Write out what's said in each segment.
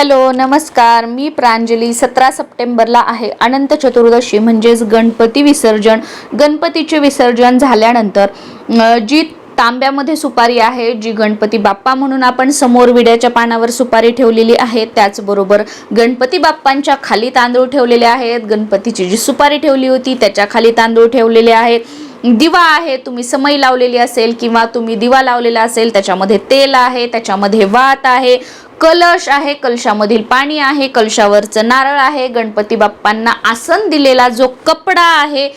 Hello नमस्कार. मी प्रांजली सतरा सप्टेंबरला आहे. अनंत चतुर्दशी म्हणजेच गणपती विसर्जन. गणपतीचे विसर्जन झाल्यानंतर जी तांब्यामध्ये सुपारी आहे जी गणपती बाप्पा म्हणून आपण समोर विड्याच्या पानावर सुपारी ठेवलेली आहे त्याचबरोबर गणपती बाप्पांच्या खाली तांदूळ ठेवलेले आहेत. गणपतीची जी सुपारी ठेवली होती त्याच्याखाली तांदूळ ठेवलेले आहेत. दिवा आहे तुम्ही समई लावलेली असेल किंवा तुम्ही दिवा लावलेला असेल त्याच्यामध्ये तेल आहे त्याच्यामध्ये वात आहे. कलश आहे कलशामधील पाणी आहे कलशावरचं नारळ आहे गणपती बाप्पांना आसन दिलेला जो कपडा आहे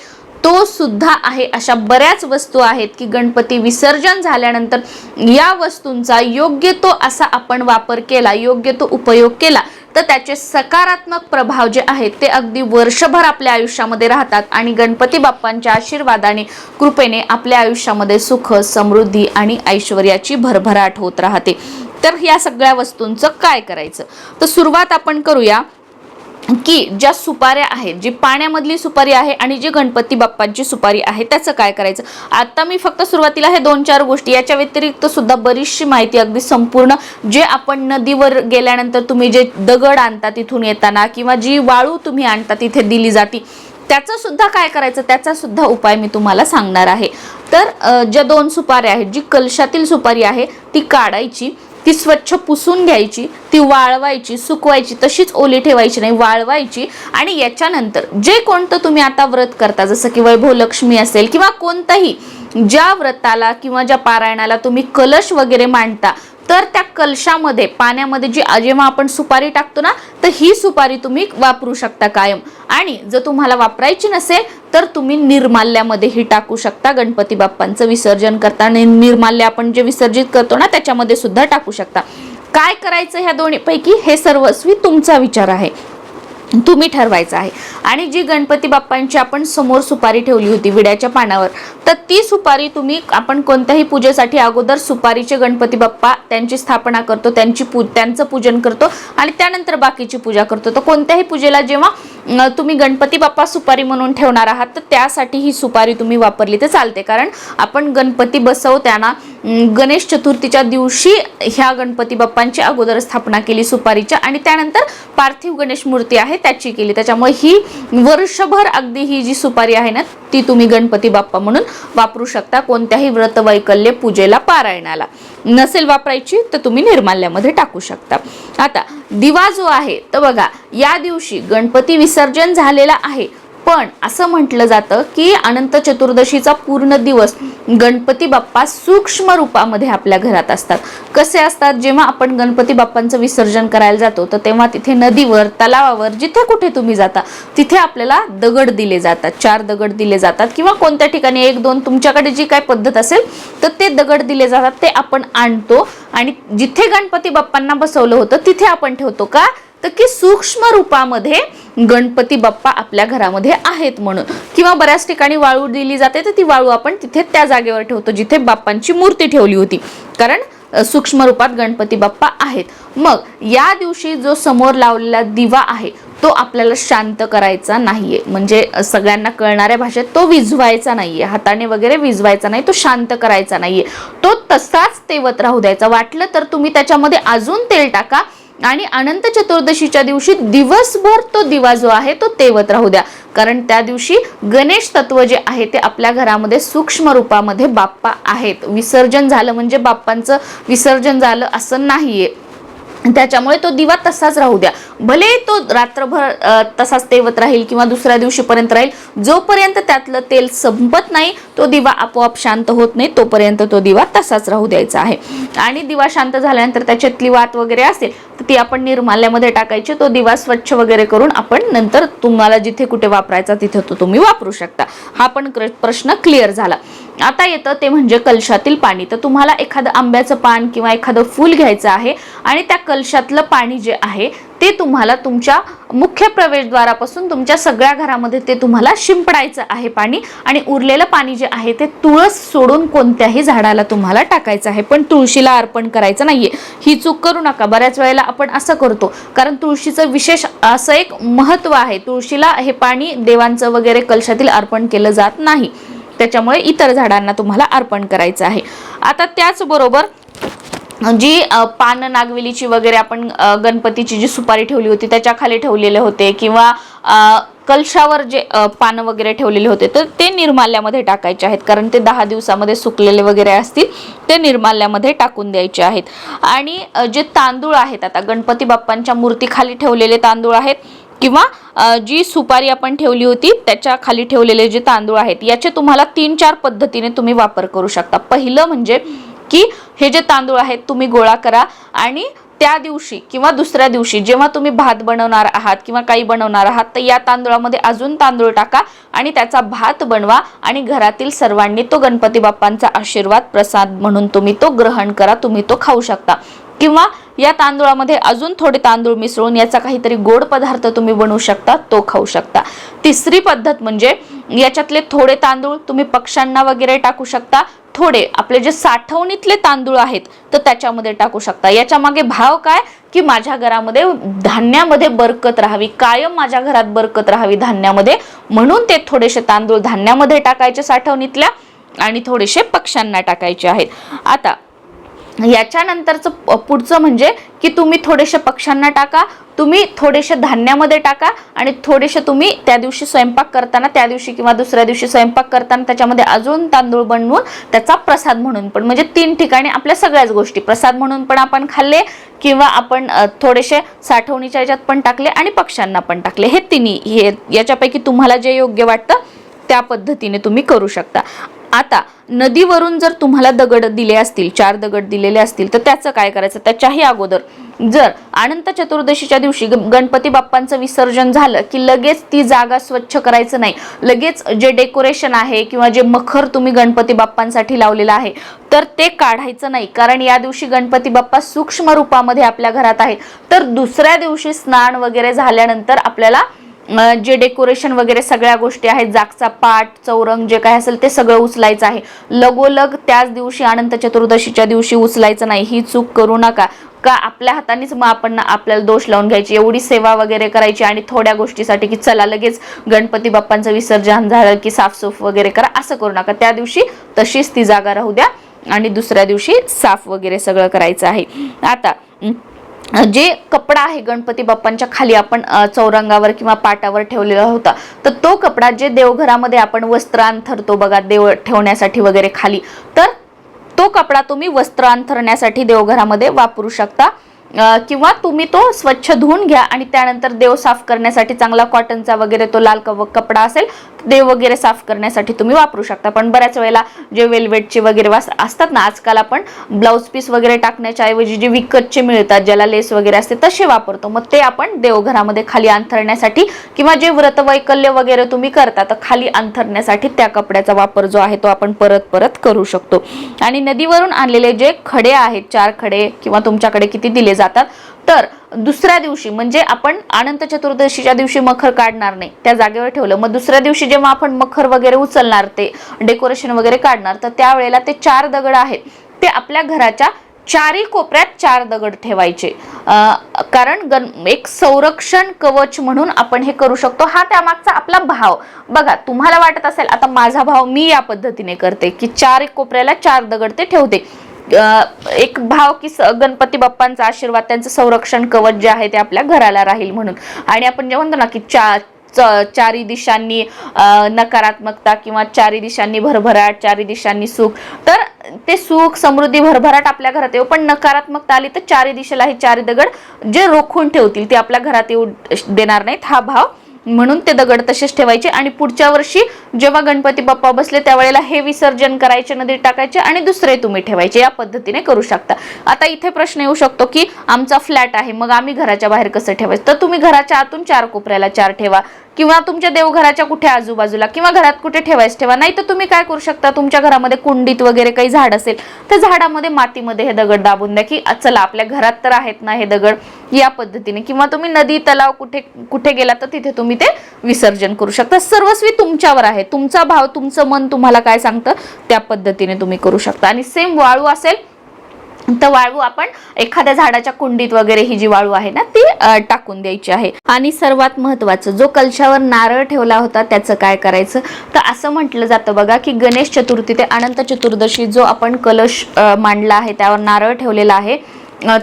तो सुद्धा आहे. अशा बऱ्याच वस्तू आहेत की गणपती विसर्जन झाल्यानंतर या वस्तूंचा योग्य तो असा आपण वापर केला योग्य तो उपयोग केला तर त्याचे सकारात्मक प्रभाव जे आहेत ते अगदी वर्षभर आपल्या आयुष्यामध्ये राहतात आणि गणपती बाप्पांच्या आशीर्वादाने कृपेने आपल्या आयुष्यामध्ये सुख समृद्धी आणि ऐश्वर्याची भरभराट होत राहते. तर या सगळ्या वस्तूंचं काय करायचं? तर सुरुवात आपण करूया की ज्या सुपाऱ्या आहेत जी पाण्यामधली सुपारी आहे आणि जी गणपती बाप्पांची सुपारी आहे त्याचं काय करायचं? आता मी फक्त सुरुवातीला हे दोन चार गोष्टी याच्या व्यतिरिक्त सुद्धा बरीचशी माहिती अगदी संपूर्ण जे आपण नदीवर गेल्यानंतर तुम्ही जे दगड आणता तिथून येताना किंवा जी वाळू तुम्ही आणता तिथे दिली जाती त्याचं सुद्धा काय करायचं? त्याचा सुद्धा उपाय मी तुम्हाला सांगणार आहे. तर ज्या दोन सुपाऱ्या आहेत जी कलशातील सुपारी आहे ती काढायची. ती स्वच्छ पुसून घ्यायची ती वाळवायची सुकवायची तशीच ओली ठेवायची नाही वाळवायची आणि याच्यानंतर जे कोणतं तुम्ही आता व्रत करता जसं की वैभव लक्ष्मी असेल किंवा कोणतंही ज्या व्रताला किंवा ज्या पारायणाला तुम्ही कलश वगैरे मांडता तर त्या कलशामध्ये पाण्यामध्ये जी जेव्हा आपण सुपारी टाकतो ना तर ही सुपारी तुम्ही वापरू शकता कायम. आणि जर तुम्हाला वापरायची नसेल तर तुम्ही निर्माल्यामध्ये ही टाकू शकता. गणपती बाप्पांचं विसर्जन करताना निर्माल्य आपण जे विसर्जित करतो ना त्याच्यामध्ये सुद्धा टाकू शकता. काय करायचं ह्या दोन्हीपैकी? हे सर्वस्वी तुमचा विचार आहे. तुम्ही ठरवायचं आहे. आणि जी गणपती बाप्पांची आपण समोर सुपारी ठेवली होती विड्याच्या पानावर तर ती सुपारी तुम्ही आपण कोणत्याही पूजेसाठी अगोदर सुपारीचे गणपती बाप्पा त्यांची स्थापना करतो त्यांची पू त्यांचं पूजन करतो आणि त्यानंतर बाकीची पूजा करतो. तर कोणत्याही पूजेला जेव्हा तुम्ही गणपती बाप्पा सुपारी म्हणून ठेवणार आहात तर त्यासाठी ही सुपारी तुम्ही वापरली तर चालते. कारण आपण गणपती बसवताना गणेश चतुर्थीच्या दिवशी ह्या गणपती बाप्पांची अगोदर स्थापना केली सुपारीच्या आणि त्यानंतर पार्थिव गणेश मूर्ती आहे त्याची केली. त्याच्यामुळे ही वर्षभर अगदी ही जी सुपारी आहे ना ती तुम्ही गणपती बाप्पा म्हणून वापरू शकता कोणत्याही व्रत वैकल्य पूजेला पारायणाला. नसेल वापरायची तर तुम्ही निर्माल्यामध्ये टाकू शकता. आता दिवा जो आहे तर बघा या दिवशी गणपती विसर्जन झालेला आहे. पण असं म्हटलं जातं की अनंत चतुर्दशीचा पूर्ण दिवस गणपती बाप्पा सूक्ष्म रूपामध्ये आपल्या घरात असतात. कसे असतात? जेव्हा आपण गणपती बाप्पांचं विसर्जन करायला जातो तर तेव्हा तिथे नदीवर तलावावर जिथे कुठे तुम्ही जाता तिथे आपल्याला दगड दिले जातात. चार दगड दिले जातात किंवा कोणत्या ठिकाणी एक दोन तुमच्याकडे जी काय पद्धत असेल तर ते दगड दिले जातात ते आपण आणतो. आणि जिथे गणपती बाप्पांना बसवलं होतं तिथे आपण ठेवतो का? तर की सूक्ष्म रूपामध्ये गणपती बाप्पा आपल्या घरामध्ये आहेत म्हणून. किंवा बऱ्याच ठिकाणी वाळू दिली जाते तर ती वाळू आपण तिथे त्या जागेवर ठेवतो जिथे बाप्पांची मूर्ती ठेवली होती. कारण सूक्ष्म रूपात गणपती बाप्पा आहेत. मग या दिवशी जो समोर लावलेला दिवा आहे तो आपल्याला शांत करायचा नाहीये. म्हणजे सगळ्यांना कळणाऱ्या भाषेत तो विझवायचा नाहीये. हाताने वगैरे विझवायचा नाही तो शांत करायचा नाहीये. तो तसाच तेवत राहू द्यायचा. वाटलं तर तुम्ही त्याच्यामध्ये अजून तेल टाका आणि अनंत चतुर्दशीच्या दिवशी दिवसभर तो दिवा जो आहे तो तेवत राहू द्या. कारण त्या दिवशी गणेश तत्व जे आहे ते आपल्या घरामध्ये सूक्ष्म रूपामध्ये बाप्पा आहेत. विसर्जन झालं म्हणजे बाप्पांचं विसर्जन झालं असं नाहीये. त्याच्यामुळे तो दिवा तसाच राहू द्या. भले तो रात्रभर तसाच तेवत राहील किंवा दुसऱ्या दिवशीपर्यंत राहील जोपर्यंत त्यातलं तेल संपत नाही तो दिवा आपोआप शांत होत नाही तोपर्यंत तो दिवा तसाच राहू द्यायचा आहे. आणि दिवा शांत झाल्यानंतर त्याच्यातली वात वगैरे असेल तर ती आपण निर्माल्यामध्ये टाकायची. तो दिवा स्वच्छ वगैरे करून आपण नंतर तुम्हाला जिथे कुठे वापरायचा तिथे तो तुम्ही वापरू शकता. हा पण क्र- प्रश्न क्लिअर झाला. आता येतं ते म्हणजे कलशातील पाणी. तर तुम्हाला एखादं आंब्याचं पान किंवा एखादं फूल घ्यायचं आहे आणि त्या कलशातलं पाणी जे आहे ते तुम्हाला तुमच्या मुख्य प्रवेशद्वारापासून तुमच्या सगळ्या घरामध्ये ते तुम्हाला शिंपडायचं आहे पाणी आणि उरलेलं पाणी जे आहे ते तुळस सोडून कोणत्याही झाडाला तुम्हाला टाकायचं आहे. पण तुळशीला अर्पण करायचं नाहीये. ही चूक करू नका. बऱ्याच वेळेला आपण असं करतो. कारण तुळशीचं विशेष असं एक महत्त्व आहे. तुळशीला हे पाणी देवांचं वगैरे कलशातील अर्पण केलं जात नाही. त्याच्यामुळे इतर झाडांना तुम्हाला अर्पण करायचं आहे. आता त्याचबरोबर जी पान नागवेलीची वगैरे आपण गणपतीची जी सुपारी ठेवली होती त्याच्याखाली ठेवलेले होते किंवा कलशावर जे पानं वगैरे ठेवलेले होते तर ते निर्माल्यामध्ये टाकायचे आहेत. कारण ते दहा दिवसामध्ये सुकलेले वगैरे असतील ते निर्माल्यामध्ये टाकून द्यायचे आहेत. आणि जे तांदूळ आहेत आता गणपती बाप्पांच्या मूर्तीखाली ठेवलेले तांदूळ आहेत किंवा जी सुपारी आपण ठेवली होती त्याच्याखाली ठेवलेले जे तांदूळ आहेत याचे तुम्हाला तीन चार पद्धतीने तुम्ही वापर करू शकता. पहिलं म्हणजे की हे जे तांदूळ आहेत तुम्ही गोळा करा आणि त्या दिवशी किंवा दुसऱ्या दिवशी जेव्हा तुम्ही भात बनवणार आहात किंवा काही बनवणार आहात तर या तांदूळामध्ये अजून तांदूळ टाका आणि त्याचा भात बनवा आणि घरातील सर्वांनी तो गणपती बाप्पांचा आशीर्वाद प्रसाद म्हणून तुम्ही तो ग्रहण करा तुम्ही तो खाऊ शकता. किंवा या तांदूळामध्ये अजून थोडे तांदूळ मिसळून याचा काहीतरी गोड पदार्थ तुम्ही बनवू शकता तो खाऊ शकता. तिसरी पद्धत म्हणजे याच्यातले थोडे तांदूळ तुम्ही पक्ष्यांना वगैरे टाकू शकता. थोडे आपले जे साठवणीतले तांदूळ आहेत तर त्याच्यामध्ये टाकू शकता. याच्या मागे भाव काय? की माझ्या घरामध्ये धान्यामध्ये बरकत राहावी कायम माझ्या घरात बरकत राहावी धान्यामध्ये. म्हणून ते थोडेसे तांदूळ धान्यामध्ये टाकायचे साठवणीतल्या आणि थोडेसे पक्ष्यांना टाकायचे आहेत. आता याच्यानंतरचं पुढचं म्हणजे की तुम्ही थोडेसे पक्ष्यांना टाका तुम्ही थोडेसे धान्यामध्ये टाका आणि थोडेसे तुम्ही त्या दिवशी स्वयंपाक करताना त्या दिवशी किंवा दुसऱ्या दिवशी स्वयंपाक करताना त्याच्यामध्ये अजून तांदूळ बनवून त्याचा प्रसाद म्हणून पण म्हणजे तीन ठिकाणी आपल्या सगळ्याच गोष्टी प्रसाद म्हणून पण आपण खाल्ले किंवा आपण थोडेसे साठवणीच्या याच्यात पण टाकले आणि पक्ष्यांना पण टाकले. हे तिन्ही हे याच्यापैकी तुम्हाला जे योग्य वाटतं त्या पद्धतीने तुम्ही करू शकता. आता नदीवरून जर तुम्हाला दगड दिले असतील चार दगड दिलेले असतील तर त्याचं काय करायचं? त्याच्याही अगोदर जर अनंत चतुर्दशीच्या दिवशी ग- गणपती बाप्पांचं विसर्जन झालं की लगेच ती जागा स्वच्छ करायचं नाही. लगेच जे डेकोरेशन आहे किंवा जे मखर तुम्ही गणपती बाप्पांसाठी लावलेलं आहे तर ते काढायचं नाही. कारण या दिवशी गणपती बाप्पा सूक्ष्म रूपामध्ये आपल्या घरात आहे तर दुसऱ्या दिवशी स्नान वगैरे झाल्यानंतर आपल्याला जे डेकोरेशन वगैरे सगळ्या गोष्टी आहेत जागचा पाट चौरंग जे काय असेल ते सगळं उचलायचं आहे. लगोलग त्याच दिवशी अनंत चतुर्दशीच्या दिवशी उचलायचं नाही. ही चूक करू नका. का आपल्या हातानेच मग आपण आपल्याला दोष लावून घ्यायची? एवढी सेवा वगैरे करायची आणि थोड्या गोष्टीसाठी की चला लगेच गणपती बाप्पांचं विसर्जन झालं की साफसूफ वगैरे करा असं करू नका. त्या दिवशी तशीच ती जागा राहू द्या आणि दुसऱ्या दिवशी साफ वगैरे सगळं करायचं आहे. आता जे कपडा आहे गणपती बाप्पांच्या खाली आपण चौरंगावर किंवा पाटावर ठेवलेला होता तर तो कपडा जे देवघरामध्ये आपण वस्त्र अंथरतो बघा देव ठेवण्यासाठी वगैरे खाली तर तो कपडा तुम्ही वस्त्र अंथरण्यासाठी देवघरामध्ये वापरू शकता. किंवा तुम्ही तो स्वच्छ धुवून घ्या आणि त्यानंतर देव साफ करण्यासाठी चांगला कॉटनचा वगैरे तो लाल कव- कपडा असेल देव वगैरे साफ करण्यासाठी तुम्ही वापरू शकता. पण बऱ्याच वेळेला जे वेलवेटचे वगैरे असतात ना आजकाल आपण ब्लाऊज पीस वगैरे टाकण्याच्या ऐवजी जे विकतचे मिळतात ज्याला लेस वगैरे असते तसे वापरतो. मग ते आपण देवघरामध्ये खाली अंथरण्यासाठी किंवा जे व्रतवैकल्य वगैरे तुम्ही करता तर खाली अंथरण्यासाठी त्या कपड्याचा वापर जो आहे तो आपण परत परत करू शकतो. आणि नदीवरून आणलेले जे खडे आहेत चार खडे किंवा तुमच्याकडे किती दिले जातात तर दुसऱ्या दिवशी म्हणजे आपण अनंत चतुर्दशीच्या दिवशी मखर काढणार नाही. त्या जागेवर ठेवलं. मग दुसऱ्या दिवशी जेव्हा आपण मखर वगैरे उचलणार ते डेकोरेशन वगैरे काढणार तर त्यावेळेला ते चार दगड आहेत. ते आपल्या घराच्या चारही कोपऱ्यात चार दगड ठेवायचे. कारण गण एक संरक्षण कवच म्हणून आपण हे करू शकतो. हा त्यामागचा आपला भाव. बघा तुम्हाला वाटत असेल आता माझा भाव मी या पद्धतीने करते की चार कोपऱ्याला चार दगड ते ठेवते. एक भाव की स- गणपती बाप्पांचा आशीर्वाद त्यांचं संरक्षण कवच जे आहे ते आपल्या घराला राहील म्हणून. आणि आपण जे म्हणतो ना की चा च- चारी दिशांनी नकारात्मकता किंवा चारी दिशांनी भरभराट चारी दिशांनी सुख तर ते सुख समृद्धी भरभराट आपल्या घरात येऊ. पण नकारात्मकता आली तर चारी दिशेला हे चारी दगड जे रोखून ठेवतील ते आपल्या घरात येऊ देणार नाहीत. हा भाव म्हणून ते दगड तसेच ठेवायचे आणि पुढच्या वर्षी जेव्हा गणपती बाप्पा बसले त्यावेळेला हे विसर्जन करायचे नदीत टाकायचे आणि दुसरे तुम्ही ठेवायचे. या पद्धतीने करू शकता. आता इथे प्रश्न येऊ शकतो की आमचा फ्लॅट आहे मग आम्ही घराच्या बाहेर कसं ठेवायचं? तर तुम्ही घराच्या आतून चार कोपऱ्याला चार ठेवा. किंवा तुमच्या देवघराच्या कुठे आजूबाजूला किंवा घरात कुठे ठेवायचं ठेवा. नाही तर तुम्ही काय करू शकता? तुमच्या घरामध्ये कुंडीत वगैरे काही झाड असेल तर झाडामध्ये मातीमध्ये हे दगड दाबून द्या की चला आपल्या घरात तर आहेत ना हे दगड या पद्धतीने. किंवा तुम्ही नदी तलाव कुठे कुठे गेला तर तिथे तुम्ही ते विसर्जन करू शकता. सर्वस्वी तुमच्यावर आहे. तुमचा भाव तुमचं मन तुम्हाला काय सांगतं? त्या पद्धतीने तुम्ही करू शकता. आणि सेम वाळू असेल तर वाळू आपण एखाद्या झाडाच्या कुंडीत वगैरे ही जी वाळू आहे ना ती टाकून द्यायची आहे. आणि सर्वात महत्वाचं जो कलशावर नारळ ठेवला होता त्याचं काय करायचं? तर असं म्हटलं जातं बघा की गणेश चतुर्थी ते अनंत चतुर्दशी जो आपण कलश मांडला आहे त्यावर नारळ ठेवलेला आहे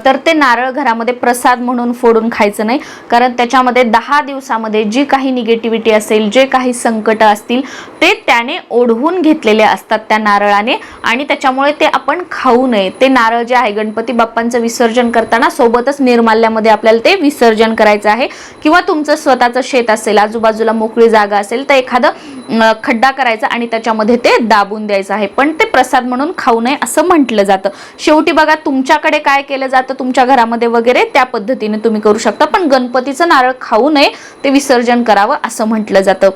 तर ते नारळ घरामध्ये प्रसाद म्हणून फोडून खायचं नाही. कारण त्याच्यामध्ये दहा दिवसामध्ये जी काही निगेटिव्हिटी असेल जे काही संकट असतील ते त्याने ओढवून घेतलेले असतात त्या नारळाने. आणि त्याच्यामुळे ते आपण खाऊ नये. ते नारळ जे आहे गणपती बाप्पांचं विसर्जन करताना सोबतच निर्माल्यामध्ये आपल्याला ते विसर्जन करायचं आहे. किंवा तुमचं स्वतःचं शेत असेल आजूबाजूला मोकळी जागा असेल तर एखादं खड्डा करायचा आणि त्याच्यामध्ये ते दाबून द्यायचं आहे. पण ते प्रसाद म्हणून खाऊ नये असं म्हटलं जातं. शेवटी बघा तुमच्याकडे काय केलं जातं तुमच्या घरामध्ये वगैरे त्या पद्धतीने तुम्ही करू शकता. पण गणपतीचं नारळ खाऊ नये ते विसर्जन करावं असं म्हटलं जातं.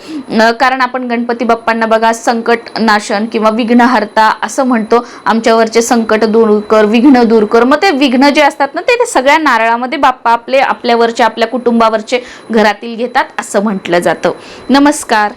कारण आपण गणपती बाप्पांना बघा संकट नाशन किंवा विघ्नहर्ता असं म्हणतो. आमच्यावरचे संकट दूर कर विघ्न दूर कर. मग ते विघ्न जे असतात ना ते ते सगळ्या नारळामध्ये बाप्पा आपले आपल्यावरचे आपल्या कुटुंबावरचे घरातील घेतात असं म्हटलं जातं. नमस्कार.